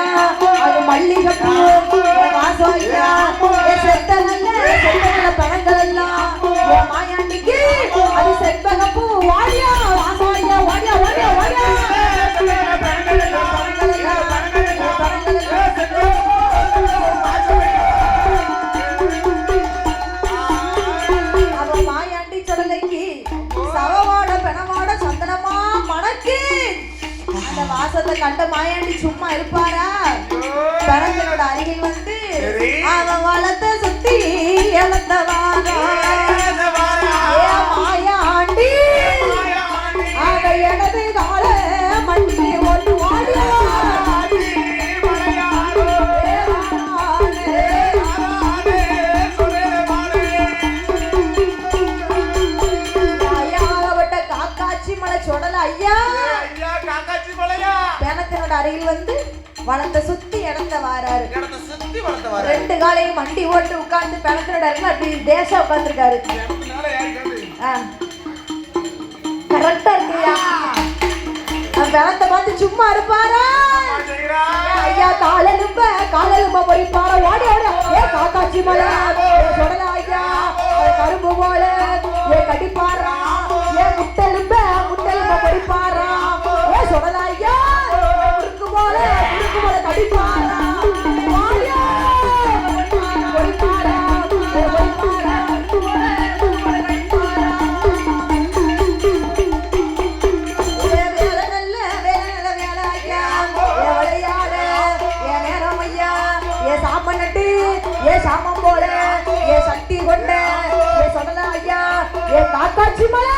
எல்லாம் அது மல்லிகைப்பூ என் வாசம் ஐயா வாசத்தை கண்ட மாயாண்டி சும்மா இருப்பாரா பழங்களோட அருகில் வந்து சரி. அவ வளத்தை சுத்தி இழந்த மலை சொடல ஐயா. பேனத்தினோட அருகில் வந்து வளத்தை சுத்தி இடத்த வாராரு. சுத்தி ரெண்டு காலையும் மண்டி ஓட்டு உட்கார்ந்து பேனத்தினோட அருகில் அப்படி தேசம் உட்கார்ந்துருக்காரு. கரெக்டா இருக்கியா? பேனத்தை பார்த்து சும்மா இருப்பாரா? ஐயா காலெலும்ப காலெலும்ப பொறிப்பாரா ஓடி ஓடி. ஏ காக்காச்சி மலை. சாமம் போல ஏ சக்தி கொண்ட ஏ சொடல ஐயா ஏ காக்காட்சி மலை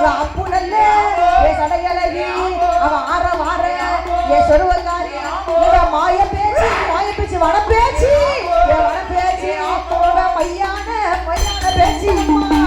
இவ அப்பு நல்ல ஏ சடையழகி அவ ஆற வார. ஏ சொருவக்காரி இவ மாய பேச்சு மாய பேச்சு வன பேச்சு என் வன பேச்சு இவ மையான மையான பேச்சு. அம்மா